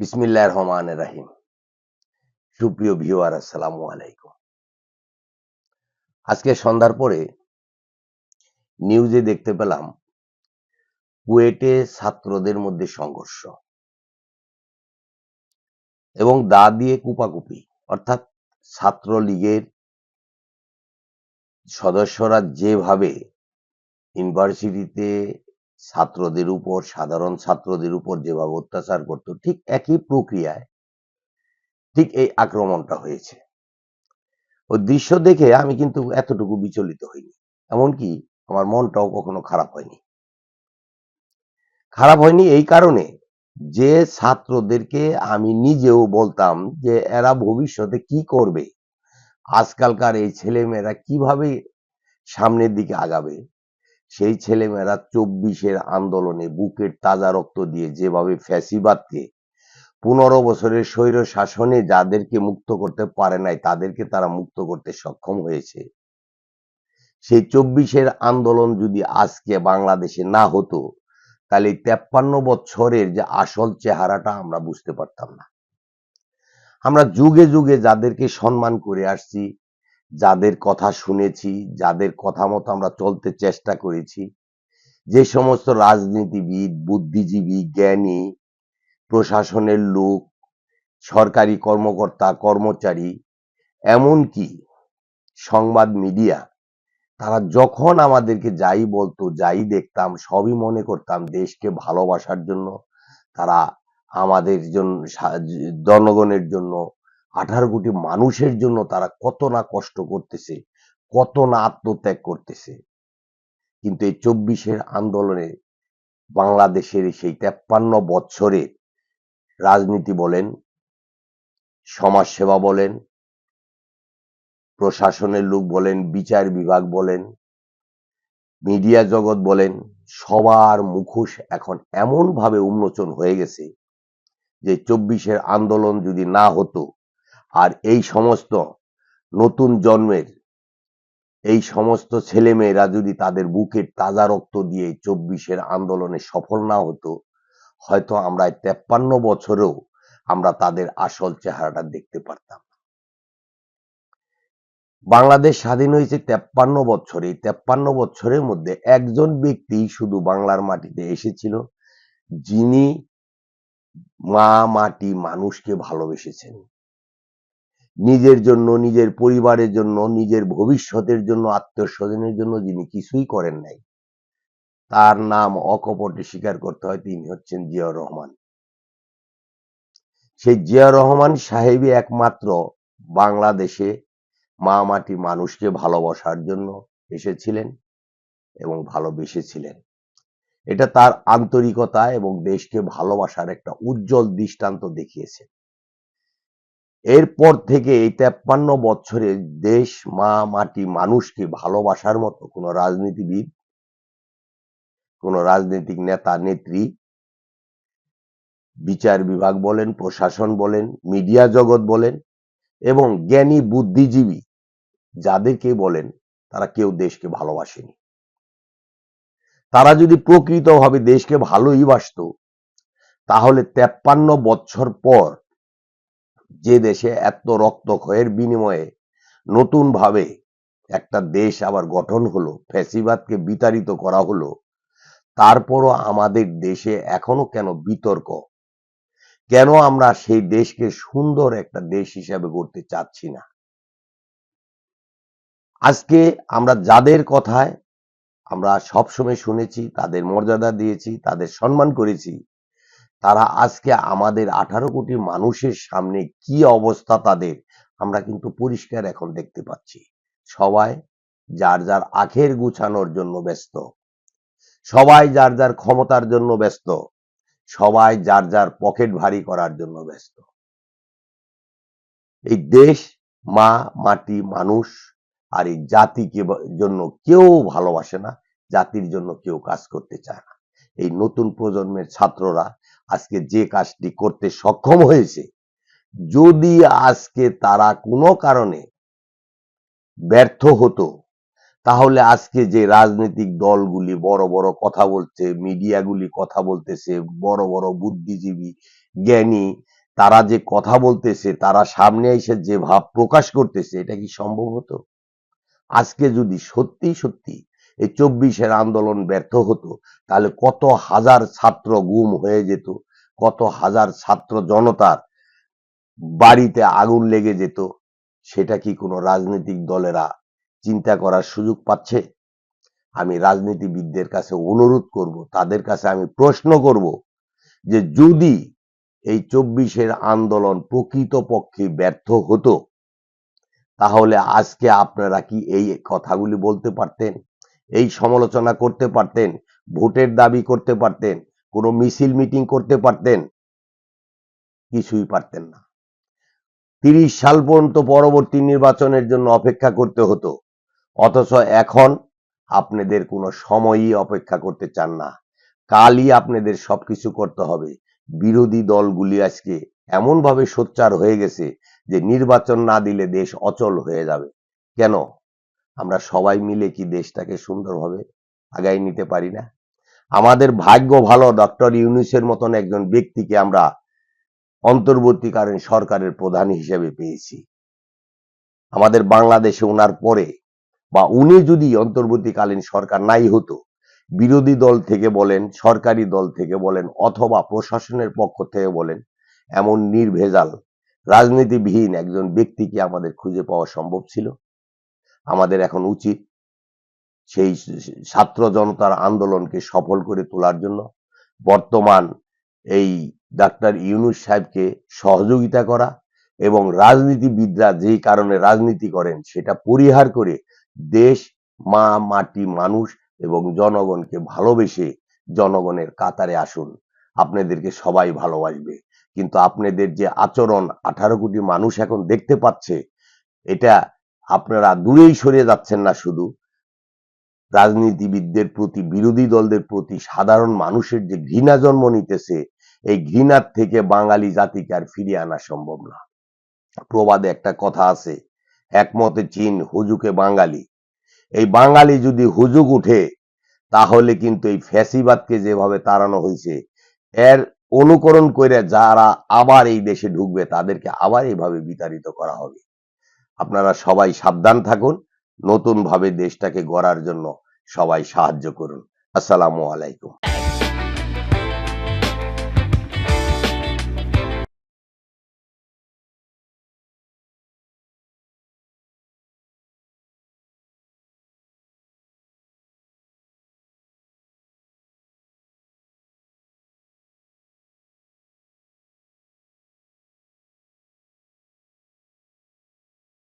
বিসমিল্লাহ রহমান রাহিম। সুপ্রিয় ভিউয়ার, আসসালামু আলাইকুম। আজকে সন্ধ্যার পরে নিউজে দেখতে পেলাম কুয়েটে ছাত্রদের মধ্যে সংঘর্ষ এবং দা দিয়ে কুপাকুপি, অর্থাৎ ছাত্রলীগের সদস্যরা যেভাবে ইউনিভার্সিটিতে ছাত্রদের উপর, সাধারণ ছাত্রদের উপর যেভাবে অত্যাচার করত, ঠিক একই প্রক্রিয়ায় ঠিক এই আক্রমণটা হয়েছে। ওই দৃশ্য দেখে আমি কিন্তু এতটুকু বিচলিত হইনি। এমনকি আমার মনটাও কখনো খারাপ হয়নি। খারাপ হয়নি এই কারণে যে ছাত্রদেরকে আমি নিজেও বলতাম যে, এরা ভবিষ্যতে কি করবে? আজকালকার এই ছেলেমেয়েরা কীভাবে সামনের দিকে আগাবে? সেই ছেলেমেয়েরা চব্বিশের আন্দোলনে বুকের তাজা রক্ত দিয়ে যেভাবে ফ্যাসিবাদকে পনেরো বছরের স্বৈর শাসনে যাদেরকে মুক্ত করতে পারে নাই, তাদেরকে তারা মুক্ত করতে সক্ষম হয়েছে। সেই চব্বিশের আন্দোলন যদি আজকে বাংলাদেশে না হতো, তাহলে তেপ্পান্ন বছরের যে আসল চেহারাটা আমরা বুঝতে পারতাম না। আমরা যুগে যুগে যাদেরকে সম্মান করে আসছি যাদের কথা শুনেছি, যাদের কথা মতো আমরা চলতে চেষ্টা করেছি, যে সমস্ত রাজনীতিবিদ, বুদ্ধিজীবী, জ্ঞানী, প্রশাসনের লোক, সরকারি কর্মকর্তা, কর্মচারী, এমনকি সংবাদ মিডিয়া, তারা যখন আমাদেরকে যাই বলতো, যাই দেখতাম, সবই মনে করতাম দেশকে ভালোবাসার জন্য, তারা আমাদের জন্য জনগণের জন্য আঠারো কোটি মানুষের জন্য তারা কত না কষ্ট করতেছে, কত না আত্মত্যাগ করতেছে। কিন্তু এই চব্বিশের আন্দোলনে বাংলাদেশের সেই তেপ্পান্ন বছরের রাজনীতি বলেন, সমাজসেবা বলেন, প্রশাসনের লোক বলেন, বিচার বিভাগ বলেন, মিডিয়া জগৎ বলেন, সবার মুখোশ এখন এমন ভাবে উন্মোচন হয়ে গেছে যে চব্বিশের আন্দোলন যদি না হতো আর এই সমস্ত নতুন জন্মের, এই সমস্ত ছেলেমেয়েরা যদি তাদের বুকের তাজা রক্ত দিয়ে চব্বিশের আন্দোলনে সফল না হতো, হয়তো আমরা তেপ্পান্ন বছরেও আমরা তাদের আসল চেহারাটা দেখতে পারতাম বাংলাদেশ স্বাধীন হয়েছে তেপ্পান্ন বছরে। তেপ্পান্ন বছরের মধ্যে একজন ব্যক্তি শুধু বাংলার মাটিতে এসেছিল, যিনি মা মাটি মানুষকে ভালোবেসেছেন। নিজের জন্য, নিজের পরিবারের জন্য, নিজের ভবিষ্যতের জন্য আত্মীয় স্বজনের জন্য যিনি কিছুই করেন নাই, তার নাম অকপটে স্বীকার করতে হয়, তিনি হচ্ছেন জিয়াউর রহমান। সেই জিয়া রহমান সাহেবই একমাত্র বাংলাদেশে মা মাটি মানুষকে ভালোবাসার জন্য এসেছিলেন এবং ভালোবেসেছিলেন। এটা তার আন্তরিকতা এবং দেশকে ভালোবাসার একটা উজ্জ্বল দৃষ্টান্ত দেখিয়েছে। এরপর থেকে এই তেপ্পান্ন বছরে দেশ, মা, মাটি, মানুষকে ভালোবাসার মতো কোন রাজনীতিবিদ, কোন রাজনৈতিক নেতা, নেত্রী, বিচার বিভাগ বলেন, প্রশাসন বলেন, মিডিয়া জগৎ বলেন এবং জ্ঞানী বুদ্ধিজীবী যাদেরকে বলেন, তারা কেউ দেশকে ভালোবাসেনি। তারা যদি প্রকৃতভাবে দেশকে ভালোই বাসত, তাহলে তেপ্পান্ন বছর পর যে দেশে এত রক্তক্ষয়ের বিনিময়ে নতুন ভাবে একটা দেশ আবার গঠন হলো, ফ্যাসিবাদকে বিতাড়িত করা হলো, তারপরও আমাদের দেশে এখনও কেন বিতর্ক? কেন আমরা সেই দেশকে সুন্দর একটা দেশ হিসাবে গড়তে চাচ্ছি না? আজকে আমরা যাদের কথায় আমরা সবসময় শুনেছি, তাদের মর্যাদা দিয়েছি, তাদের সম্মান করেছি তারা আজকে আমাদের আঠারো কোটি মানুষের সামনে কি অবস্থা তাদের, আমরা কিন্তু পরিষ্কার এখন দেখতে পাচ্ছি। সবাই যার যার আখের গুছানোর জন্য ব্যস্ত। সবাই যার যার ক্ষমতার জন্য ব্যস্ত। সবাই যার যার পকেট ভারী করার জন্য ব্যস্ত। এই দেশ, মা, মাটি, মানুষ আর এই জাতিকে জন্য কেউ ভালোবাসে না, জাতির জন্য কেউ কাজ করতে চায় না। এই নতুন প্রজন্মের ছাত্ররা আজকে যে কাজটি করতে সক্ষম হয়েছে, যদি আজকে তারা কোনো কারণে ব্যর্থ হতো, তাহলে আজকে যে রাজনৈতিক দলগুলি বড় বড় কথা বলছে, মিডিয়াগুলি কথা বলতেছে, বড় বড় বুদ্ধিজীবী, জ্ঞানী, তারা যে কথা বলতেছে, তারা সামনে এসে যে ভাব প্রকাশ করতেছে, এটা কি সম্ভব হতো? আজকে যদি সত্যি সত্যি এই চব্বিশের আন্দোলন ব্যর্থ হতো, তাহলে কত হাজার ছাত্র গুম হয়ে যেত, কত হাজার ছাত্র জনতার বাড়িতে আগুন লেগে যেত, সেটা কি কোনো রাজনৈতিক দলেরা চিন্তা করার সুযোগ পাচ্ছে? আমি রাজনীতিবিদদের কাছে অনুরোধ করব, তাদের কাছে আমি প্রশ্ন করব যে যদি এই চব্বিশের আন্দোলন প্রকৃতপক্ষে ব্যর্থ হতো, তাহলে আজকে আপনারা কি এই কথাগুলি বলতে পারতেন? এই সমালোচনা করতে পারতেন, ভোটের দাবি করতে পারতেন, কোনো মিছিল মিটিং করতে পারতেন, কিছুই পারতেন না। তিরিশ সাল পর্যন্ত পরবর্তী নির্বাচনের জন্য অপেক্ষা করতে হতো, অথচ এখন আপনাদের কোনো সময়ই অপেক্ষা করতে চান না। কালই আপনাদের সবকিছু করতে হবে। বিরোধী দলগুলি আজকে এমন ভাবে সোচ্চার হয়ে গেছে যে নির্বাচন না দিলে দেশ অচল হয়ে যাবে। কেন? আমরা সবাই মিলে কি দেশটাকে সুন্দরভাবে আগাই নিতে পারি না? আমাদের ভাগ্য ভালো, ডক্টর ইউনুসের মতন একজন ব্যক্তিকে আমরা অন্তর্বর্তীকালীন সরকারের প্রধান হিসেবে পেয়েছি। আমাদের বাংলাদেশে ওনার পরে বা উনি যদি অন্তর্বর্তীকালীন সরকার নাই হতো, বিরোধী দল থেকে বলেন, সরকারি দল থেকে বলেন, অথবা প্রশাসনের পক্ষ থেকে বলেন, এমন নির্ভেজাল, রাজনীতিবিহীন একজন ব্যক্তিকে আমাদের খুঁজে পাওয়া সম্ভব ছিল? আমাদের এখন উচিত সেই ছাত্র জনতার আন্দোলনকে সফল করে তোলার জন্য। বর্তমান এই ডাক্তার ইউনুস সাহেবকে সহযোগিতা করা এবং রাজনীতিবিদরা যেই কারণে রাজনীতি করেন সেটা পরিহার করে দেশ, মা, মাটি, মানুষ এবং জনগণকে ভালোবেসে জনগণের কাতারে আসুন। আপনাদেরকে সবাই ভালোবাসবে। কিন্তু আপনাদের যে আচরণ আঠারো কোটি মানুষ এখন দেখতে পাচ্ছে, এটা আপনারা দূরেই সরে যাচ্ছেন না শুধু। রাজনীতিবিদদের প্রতি, বিরোধী দলদের প্রতি, সাধারণ মানুষের যে ঘৃণা জন্ম নিতেছে, এই ঘৃণার থেকে বাঙালি জাতিকে আর ফিরিয়ে আনা সম্ভব না। প্রবাদে একটা কথা আছে, একমতে চীন হুজুকে বাঙালি। এই বাঙালি যদি হুজুক উঠে, তাহলে কিন্তু এই ফ্যাসিবাদকে যেভাবে তাড়ানো হয়েছে, এর অনুকরণ করে যারা আবার এই দেশে ঢুকবে, তাদেরকে আবার এইভাবে বিতাড়িত করা হবে। আপনারা সবাই সাবধান থাকুন নতুন ভাবে দেশটাকে গড়ার জন্য সবাই সাহায্য করুন। আসসালামু আলাইকুম।